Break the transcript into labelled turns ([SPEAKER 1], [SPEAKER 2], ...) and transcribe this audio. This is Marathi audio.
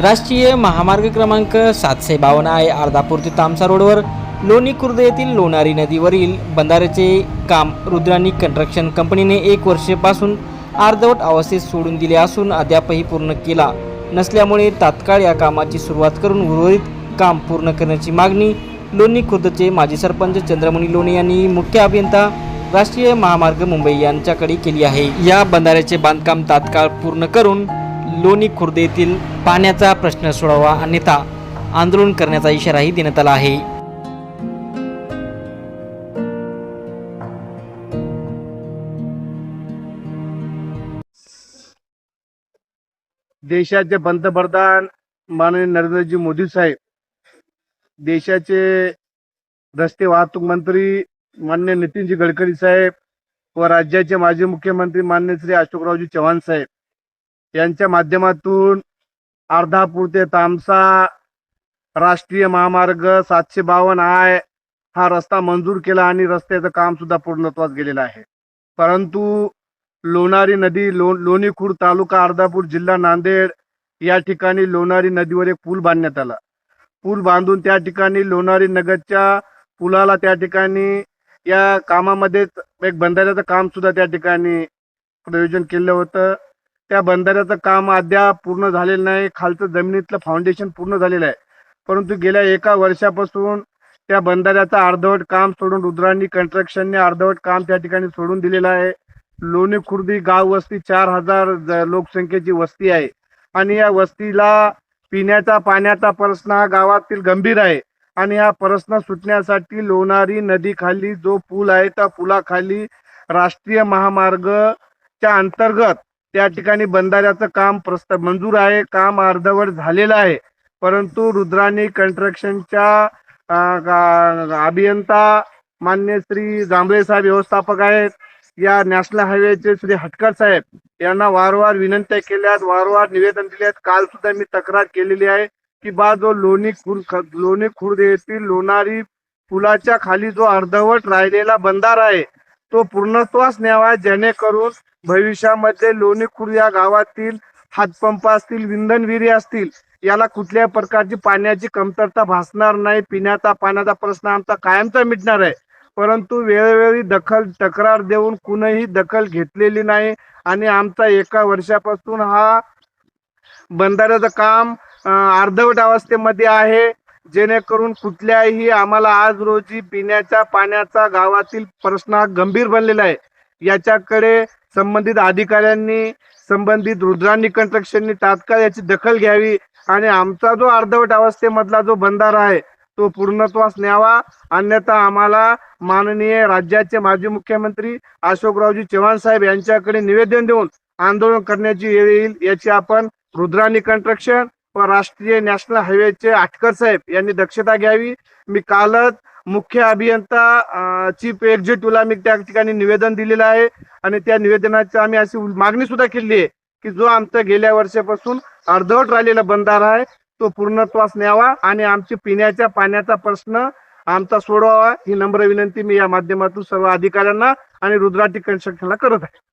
[SPEAKER 1] राष्ट्रीय महामार्ग क्रमांक सातशे बावन्न आहे. अर्धापूर ते तामसा रोडवर लोणी खुर्द येथील लोणारी नदीवरील बंधाऱ्याचे काम रुद्रानी कंस्ट्रक्शन कंपनीने एक वर्षापासून अर्धवट अवस्थेत सोडून दिले असून अद्यापही पूर्ण केला नसल्यामुळे तात्काळ या कामाची सुरुवात करून उर्वरित काम पूर्ण करण्याची मागणी लोणी खुर्दचे माजी सरपंच चंद्रमणी लोणे यांनी मुख्य अभियंता राष्ट्रीय महामार्ग मुंबई यांच्याकडे केली आहे. या बंधाऱ्याचे बांधकाम तात्काळ पूर्ण करून लोणी खुर्द येथील पाण्याचा प्रश्न सोडावा अन्यथा आंदोलन करण्याचा इशाराही देण्यात आला आहे.
[SPEAKER 2] देशाचे पंतप्रधान माननीय नरेंद्रजी मोदी साहेब देशाचे रस्ते वाहतूक मंत्री मान्य नितीनजी गडकरी साहेब व राज्याचे माजी मुख्यमंत्री मान्य श्री अशोकरावजी चव्हाण साहेब. यांच्या माध्यमातून अर्धापूर ते तामसा राष्ट्रीय महामार्ग सातशे बावन्न आय हा रस्ता मंजूर केला आणि रस्त्याचं काम सुद्धा पूर्णत्वास गेलेलं आहे. परंतु लोणारी नदी लो लोणीखुर्द तालुका अर्धापूर जिल्हा नांदेड या ठिकाणी लोणारी नदीवर एक पूल बांधण्यात आला. पूल बांधून त्या ठिकाणी लोणारी नगरच्या पुलाला त्या ठिकाणी या कामामध्ये एक बंधाऱ्याचं काम सुद्धा त्या ठिकाणी प्रयोजन केलं होतं. त्या बंधाऱ्याचं काम अद्याप पूर्ण झालेलं नाही. खालचं जमिनीतलं फाउंडेशन पूर्ण झालेलं आहे. परंतु गेल्या एका वर्षापासून त्या बंधाऱ्याचं अर्धवट काम सोडून रुद्रांनी कंस्ट्रक्शनने अर्धवट काम त्या ठिकाणी सोडून दिलेलं आहे. लोणी खुर्दी गाव वस्ती चार हजार लोकसंख्येची वस्ती आहे. आणि या वस्तीला पिण्याचा पाण्याचा प्रश्न हा गावातील गंभीर आहे. आणि हा प्रश्न सुटण्यासाठी लोणारी नदीखाली जो पूल आहे त्या पुलाखाली राष्ट्रीय महामार्गच्या अंतर्गत त्या ठिकाणी बंधाऱ्याचं काम प्रस्त मंजूर आहे. काम अर्धवट झालेलं आहे. परंतु रुद्राणी कंस्ट्रक्शनच्या अभियंता मान्य श्री जांभळे साहेब व्यवस्थापक आहेत. या नॅशनल हायवेचे श्री हटकर साहेब यांना वारंवार विनंत्या केल्यात वारंवार निवेदन दिल्यात काल सुद्धा मी तक्रार केलेली आहे की बा जो लोणी खुर्द लोणी खुर्द येथील लोणारी पुलाच्या खाली जो अर्धवट राहिलेला बंधारा आहे तो पूर्णत्वास न्यावा जेणेकरून भविष्यामध्ये लोणी या गावातील हातपंप असतील विंधन विहिरी असतील याला कुठल्याही प्रकारची पाण्याची कमतरता भासणार नाही. पिण्याचा पाण्याचा प्रश्न आमचा कायमचा मिटणार आहे. परंतु वेळोवेळी दखल तक्रार देऊन कुणीही दखल घेतलेली नाही. आणि आमचा एका वर्षापासून हा बंधाऱ्याचं काम अर्धवट अवस्थेमध्ये आहे. जेणेकरून कुठल्याही आम्हाला आज रोजी पिण्याच्या पाण्याचा गावातील प्रश्न गंभीर बनलेला आहे. याच्याकडे संबंधित अधिकाऱ्यांनी संबंधित रुद्रांनी कंस्ट्रक्शननी तात्काळ याची दखल घ्यावी आणि आमचा जो अर्धवट अवस्थेमधला जो बंधारा आहे तो पूर्णत्वास न्यावा. अन्यथा आम्हाला माननीय राज्याचे माजी मुख्यमंत्री अशोकरावजी चव्हाण साहेब यांच्याकडे निवेदन देऊन आंदोलन करण्याची वेळ येईल याची आपण रुद्राणी कंस्ट्रक्शन राष्ट्रीय नॅशनल हायवेचे आटकर साहेब यांनी दक्षता घ्यावी. मी कालच मुख्य अभियंता चीफ एक्झिक्युटिव्हला मी त्या ठिकाणी निवेदन दिलेलं आहे. आणि त्या निवेदनाची आम्ही अशी मागणी सुद्धा केली आहे की जो आमचा गेल्या वर्षापासून अर्धवट राहिलेला बंधारा आहे तो पूर्णत्वास न्यावा आणि आमची पिण्याच्या पाण्याचा प्रश्न आमचा सोडवावा ही नम्र विनंती मी या माध्यमातून सर्व अधिकाऱ्यांना आणि रुद्राटी कन्स्ट्रक्शनला करत आहे.